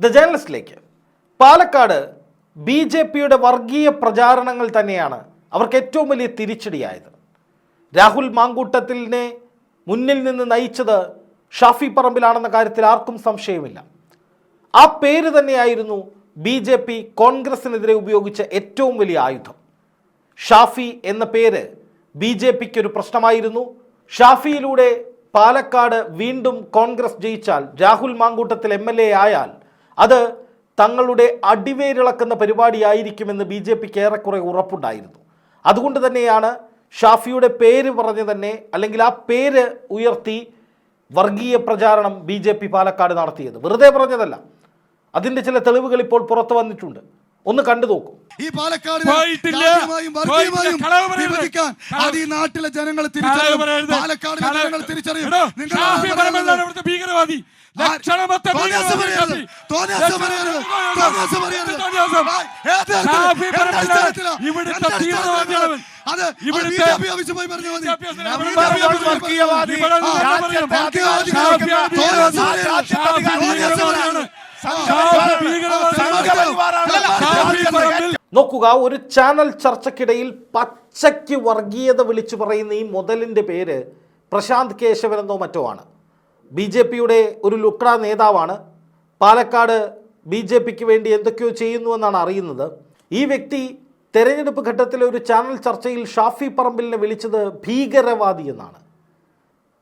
The ജേർണലിസ്റ്റിലേക്ക് Palakkad B J പിയുടെ വർഗീയ പ്രചാരണങ്ങൾ തന്നെയാണ് അവർക്ക് ഏറ്റവും വലിയ തിരിച്ചടിയായത്. രാഹുൽ മാങ്കൂട്ടത്തിലിനെ മുന്നിൽ നിന്ന് നയിച്ചത് ഷാഫി പറമ്പിലാണെന്ന കാര്യത്തിൽ ആർക്കും സംശയമില്ല. ആ പേര് തന്നെയായിരുന്നു ബി ജെ പി കോൺഗ്രസിനെതിരെ ഉപയോഗിച്ച ഏറ്റവും വലിയ ആയുധം. ഷാഫി എന്ന പേര് ബി ജെ പിക്ക് ഒരു പ്രശ്നമായിരുന്നു. ഷാഫിയിലൂടെ പാലക്കാട് വീണ്ടും കോൺഗ്രസ് ജയിച്ചാൽ Rahul Mamkootathil M L A ആയാൽ അത് തങ്ങളുടെ അടിവേരിളക്കുന്ന പരിപാടിയായിരിക്കുമെന്ന് ബി ജെ പിക്ക് ഏറെക്കുറെ ഉറപ്പുണ്ടായിരുന്നു. അതുകൊണ്ട് തന്നെയാണ് ഷാഫിയുടെ പേര് പറഞ്ഞ് തന്നെ അല്ലെങ്കിൽ ആ പേര് ഉയർത്തി വർഗീയ പ്രചാരണം ബി ജെ പി പാലക്കാട് നടത്തിയത്. വെറുതെ പറഞ്ഞതല്ല. അതിന്റെ ചില തെളിവുകൾ ഇപ്പോൾ പുറത്തു വന്നിട്ടുണ്ട്. ഒന്ന് കണ്ടു നോക്കൂ. ഈ പാലക്കാട് അത് ഈ നാട്ടിലെ ജനങ്ങൾ തിരിച്ചറിയും. പാലക്കാട് ജനങ്ങൾ തിരിച്ചറിയും. ഭീകരവാദി. ലക്ഷണമൊത്ത? ഇവിടുത്തെ അത് ഇവിടുത്തെ- നോക്കുക ഒരു ചാനൽ ചർച്ചക്കിടയിൽ പച്ചയ്ക്ക് വർഗീയത വിളിച്ചു പറയുന്ന ഈ മുതലിന്റെ പേര് പ്രശാന്ത് കേശവൻ എന്നോ മറ്റോ ആണ്. ബി ജെ പിയുടെ ഒരു ലുക്ര നേതാവാണ്. പാലക്കാട് ബി ജെ പിക്ക് വേണ്ടി എന്തൊക്കെയോ ചെയ്യുന്നുവെന്നാണ് അറിയുന്നത്. ഈ വ്യക്തി തെരഞ്ഞെടുപ്പ് ഘട്ടത്തിലെ ഒരു ചാനൽ ചർച്ചയിൽ ഷാഫി പറമ്പിലിനെ വിളിച്ചത് ഭീകരവാദി എന്നാണ്.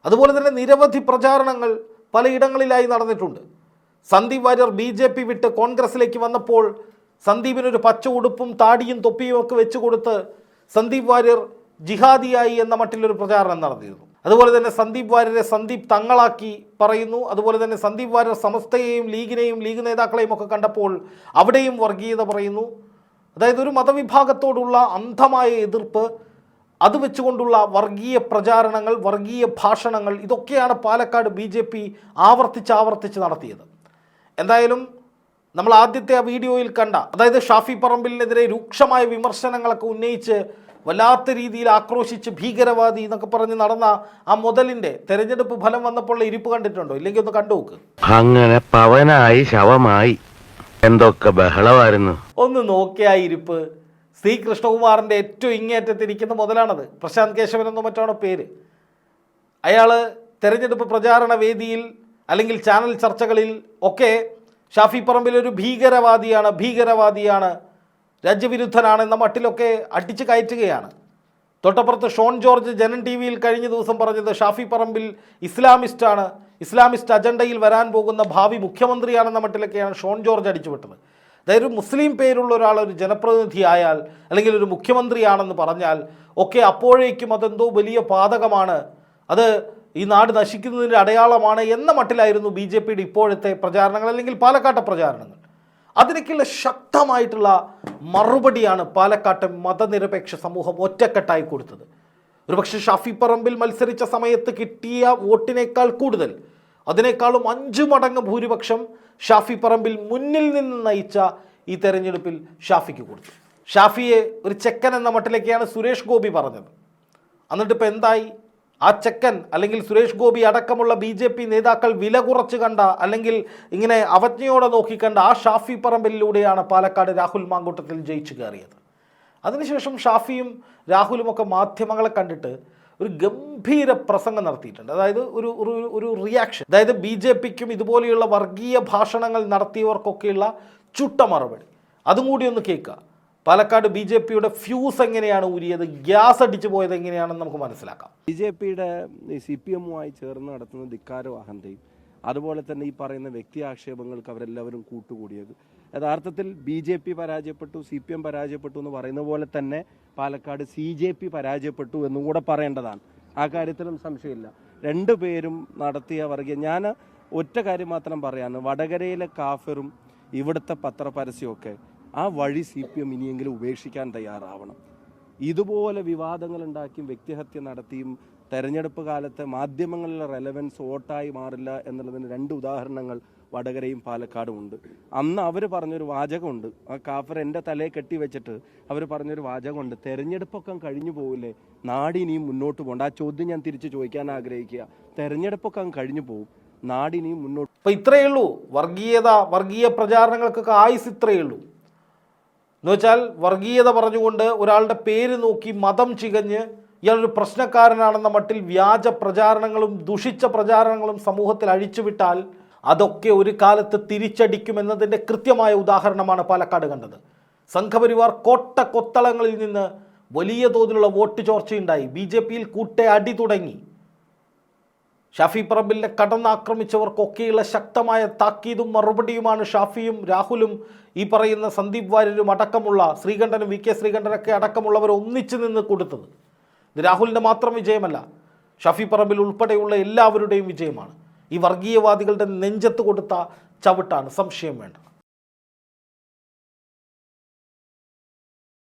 അതുപോലെ തന്നെ നിരവധി പ്രചാരണങ്ങൾ പലയിടങ്ങളിലായി നടന്നിട്ടുണ്ട്. Sandeep Warrier B J P വിട്ട് കോൺഗ്രസിലേക്ക് വന്നപ്പോൾ സന്ദീപിനൊരു പച്ച ഉടുപ്പും താടിയും തൊപ്പിയും ഒക്കെ വെച്ചു കൊടുത്ത് സന്ദീപ് വാര്യർ ജിഹാദിയായി എന്ന മട്ടിലൊരു പ്രചാരണം നടന്നിരുന്നു. അതുപോലെ തന്നെ സന്ദീപ് വാര്യരെ സന്ദീപ് തങ്ങളാക്കി പറയുന്നു. അതുപോലെ തന്നെ സന്ദീപ് വാര്യർ സമസ്തയെയും ലീഗിനെയും ലീഗ് നേതാക്കളെയും ഒക്കെ കണ്ടപ്പോൾ അവിടെയും വർഗീയത പറയുന്നു. അതായത് ഒരു മതവിഭാഗത്തോടുള്ള അന്ധമായ എതിർപ്പ് അത് വെച്ചുകൊണ്ടുള്ള വർഗീയ പ്രചാരണങ്ങൾ വർഗീയ ഭാഷണങ്ങൾ ഇതൊക്കെയാണ് പാലക്കാട് ബി ജെ പി ആവർത്തിച്ചാവർത്തിച്ച് ആവർത്തിച്ച് നടത്തിയത്. എന്തായാലും നമ്മൾ ആദ്യത്തെ ആ വീഡിയോയിൽ കണ്ട അതായത് ഷാഫി പറമ്പിലിനെതിരെ രൂക്ഷമായ വിമർശനങ്ങളൊക്കെ ഉന്നയിച്ച് വല്ലാത്ത രീതിയിൽ ആക്രോശിച്ച് ഭീകരവാദി എന്നൊക്കെ പറഞ്ഞ് നടന്ന ആ മുതലിന്റെ തെരഞ്ഞെടുപ്പ് ഫലം വന്നപ്പോൾ ഇരിപ്പ് കണ്ടിട്ടുണ്ടോ? ഇല്ലെങ്കിൽ ഒന്ന് കണ്ടു നോക്ക്. അങ്ങനെ പവനായി ശവമായി. എന്തൊക്കെ ബഹളമായിരുന്നു. ഒന്ന് നോക്കിയാ ഇരിപ്പ്. സി കൃഷ്ണകുമാറിന്റെ ഏറ്റവും ഇങ്ങേറ്റത്തിരിക്കുന്ന മുതലാണത്. പ്രശാന്ത് കേശവൻ എന്നോ മറ്റാണോ പേര്. അയാൾ തെരഞ്ഞെടുപ്പ് പ്രചാരണ വേദിയിൽ അല്ലെങ്കിൽ ചാനൽ ചർച്ചകളിൽ ഒക്കെ ഷാഫി പറമ്പിൽ ഒരു ഭീകരവാദിയാണ് ഭീകരവാദിയാണ് രാജ്യവിരുദ്ധനാണ് എന്ന മട്ടിലൊക്കെ അടിച്ചു കയറ്റുകയാണ്. തൊട്ടപ്പുറത്ത് ഷോൺ ജോർജ് ജനൻ ടി വിയിൽ കഴിഞ്ഞ ദിവസം പറഞ്ഞത് ഷാഫി പറമ്പിൽ ഇസ്ലാമിസ്റ്റാണ് ഇസ്ലാമിസ്റ്റ് അജണ്ടയിൽ വരാൻ പോകുന്ന ഭാവി മുഖ്യമന്ത്രിയാണെന്ന മട്ടിലൊക്കെയാണ് ഷോൺ ജോർജ് അടിച്ചുവിട്ടത് അതായത് ഒരു മുസ്ലിം പേരുള്ള ഒരാൾ ഒരു ജനപ്രതിനിധിയായാൽ അല്ലെങ്കിൽ ഒരു മുഖ്യമന്ത്രിയാണെന്ന് പറഞ്ഞാൽ ഒക്കെ അപ്പോഴേക്കും അതെന്തോ വലിയ പാതകമാണ്. അത് ഈ നാട് നശിക്കുന്നതിന്റെ അടയാളമാണ് എന്ന മട്ടിലായിരുന്നു ബി ജെ പിയുടെ ഇപ്പോഴത്തെ പ്രചാരണങ്ങൾ അല്ലെങ്കിൽ പാലക്കാട്ടെ പ്രചാരണങ്ങൾ. അതിനൊക്കെയുള്ള ശക്തമായിട്ടുള്ള മറുപടിയാണ് പാലക്കാട്ടെ മതനിരപേക്ഷ സമൂഹം ഒറ്റക്കെട്ടായി കൊടുത്തത്. ഒരുപക്ഷെ ഷാഫി പറമ്പിൽ മത്സരിച്ച സമയത്ത് കിട്ടിയ വോട്ടിനേക്കാൾ കൂടുതൽ. അതിനേക്കാളും അഞ്ചു മടങ്ങ് ഭൂരിപക്ഷം ഷാഫി പറമ്പിൽ മുന്നിൽ നിന്ന് നയിച്ച ഈ തെരഞ്ഞെടുപ്പിൽ ഷാഫിക്ക് കൊടുത്തു. ഷാഫിയെ ഒരു ചെക്കൻ എന്ന മട്ടിലേക്കാണ് സുരേഷ് ഗോപി പറഞ്ഞത്. എന്നിട്ടിപ്പോൾ എന്തായി? ആ ചെക്കൻ അല്ലെങ്കിൽ സുരേഷ് ഗോപി അടക്കമുള്ള ബി ജെ പി നേതാക്കൾ വില കുറച്ച് കണ്ട അല്ലെങ്കിൽ ഇങ്ങനെ അവജ്ഞയോടെ നോക്കിക്കണ്ട ആ ഷാഫി പറമ്പലിലൂടെയാണ് പാലക്കാട് രാഹുൽ മാങ്കൂട്ടത്തിൽ ജയിച്ചു കയറിയത്. അതിനുശേഷം ഷാഫിയും രാഹുലും ഒക്കെ മാധ്യമങ്ങളെ കണ്ടിട്ട് ഒരു ഗംഭീര പ്രസംഗം നടത്തിയിട്ടുണ്ട്. അതായത് ഒരു ഒരു ഒരു റിയാക്ഷൻ അതായത് ബി ജെ പിക്കും ഇതുപോലെയുള്ള വർഗീയ ഭാഷണങ്ങൾ നടത്തിയവർക്കൊക്കെയുള്ള ചുട്ട മറുപടി. അതും കൂടി ഒന്ന് കേൾക്കുക. പാലക്കാട് ബി ജെ പിയുടെ ഫ്യൂസ് എങ്ങനെയാണ് ഊരിയത്? ഗ്യാസ് അടിച്ചു പോയത് എങ്ങനെയാണെന്ന് നമുക്ക് മനസ്സിലാക്കാം. ബി ജെ പിയുടെ സി പി എമ്മുമായി ചേർന്ന് നടത്തുന്ന ധിക്കാരവും അഹന്തയും അതുപോലെ തന്നെ ഈ പറയുന്ന വ്യക്തി ആക്ഷേപങ്ങൾക്ക് അവരെല്ലാവരും കൂട്ടുകൂടിയത്. യഥാർത്ഥത്തിൽ ബി ജെ പി പരാജയപ്പെട്ടു സി പി എം പരാജയപ്പെട്ടു എന്ന് പറയുന്ന പോലെ തന്നെ പാലക്കാട് സി ജെ പി പരാജയപ്പെട്ടു എന്നും കൂടെ പറയേണ്ടതാണ്. ആ കാര്യത്തിലും സംശയമില്ല. രണ്ടു പേരും നടത്തിയ വർഗീയ ഞാൻ ഒറ്റ കാര്യം മാത്രം പറയാണ് വടകരയിലെ കാഫറും ഇവിടുത്തെ പത്രപരസ്യമൊക്കെ ആ വഴി സി പി എം ഇനിയെങ്കിലും ഉപേക്ഷിക്കാൻ തയ്യാറാവണം. ഇതുപോലെ വിവാദങ്ങൾ ഉണ്ടാക്കിയും വ്യക്തിഹത്യ നടത്തിയും തെരഞ്ഞെടുപ്പ് കാലത്ത് മാധ്യമങ്ങളിലെ റെലവൻസ് വോട്ടായി മാറില്ല എന്നുള്ളതിന് രണ്ട് ഉദാഹരണങ്ങൾ വടകരയും പാലക്കാടും ഉണ്ട്. അന്ന് അവർ പറഞ്ഞൊരു വാചകമുണ്ട്. ആ കാഫർ എന്റെ തലയെ കെട്ടി വെച്ചിട്ട് അവർ പറഞ്ഞൊരു വാചകമുണ്ട്. തെരഞ്ഞെടുപ്പൊക്കെ കഴിഞ്ഞു പോകില്ലേ നാടിനിയും മുന്നോട്ട് പോകണ്ട. ആ ചോദ്യം ഞാൻ തിരിച്ച് ചോദിക്കാൻ ആഗ്രഹിക്കുക. തെരഞ്ഞെടുപ്പൊക്കെ കഴിഞ്ഞു പോകും നാടിനെയും മുന്നോട്ട് അപ്പം ഇത്രയേ ഉള്ളൂ. വർഗീയത വർഗീയ പ്രചാരണങ്ങൾക്കൊക്കെ ആയുസ് ഇത്രയേ ഉള്ളൂ. എന്ന് വെച്ചാൽ വർഗീയത പറഞ്ഞുകൊണ്ട് ഒരാളുടെ പേര് നോക്കി മതം ചികഞ്ഞ് ഇയാളൊരു പ്രശ്നക്കാരനാണെന്ന മട്ടിൽ വ്യാജ പ്രചാരണങ്ങളും ദുഷിച്ച പ്രചാരണങ്ങളും സമൂഹത്തിൽ അഴിച്ചുവിട്ടാൽ അതൊക്കെ ഒരു കാലത്ത് തിരിച്ചടിക്കുമെന്നതിന്റെ കൃത്യമായ ഉദാഹരണമാണ് പാലക്കാട് കണ്ടത്. സംഘപരിവാർ കോട്ട കൊത്തളങ്ങളിൽ നിന്ന് വലിയ തോതിലുള്ള വോട്ട് ചോർച്ചയുണ്ടായി. ബി ജെ പിയിൽ കൂട്ടെ അടി തുടങ്ങി. ഷാഫി പറമ്പിലിനെ കടന്നാക്രമിച്ചവർക്കൊക്കെയുള്ള ശക്തമായ താക്കീതും മറുപടിയുമാണ് ഷാഫിയും രാഹുലും ഈ പറയുന്ന സന്ദീപ് വാര്യരും അടക്കമുള്ള ശ്രീകണ്ഠനും വി കെ ശ്രീകണ്ഠനൊക്കെ അടക്കമുള്ളവർ ഒന്നിച്ചു നിന്ന് കൊടുത്തത്. ഇത് രാഹുലിന്റെ മാത്രം വിജയമല്ല ഷാഫി പറമ്പിൽ ഉൾപ്പെടെയുള്ള എല്ലാവരുടെയും വിജയമാണ്. ഈ വർഗീയവാദികളുടെ നെഞ്ചത്ത് കൊടുത്ത ചവിട്ടാണ് സംശയം വേണ്ട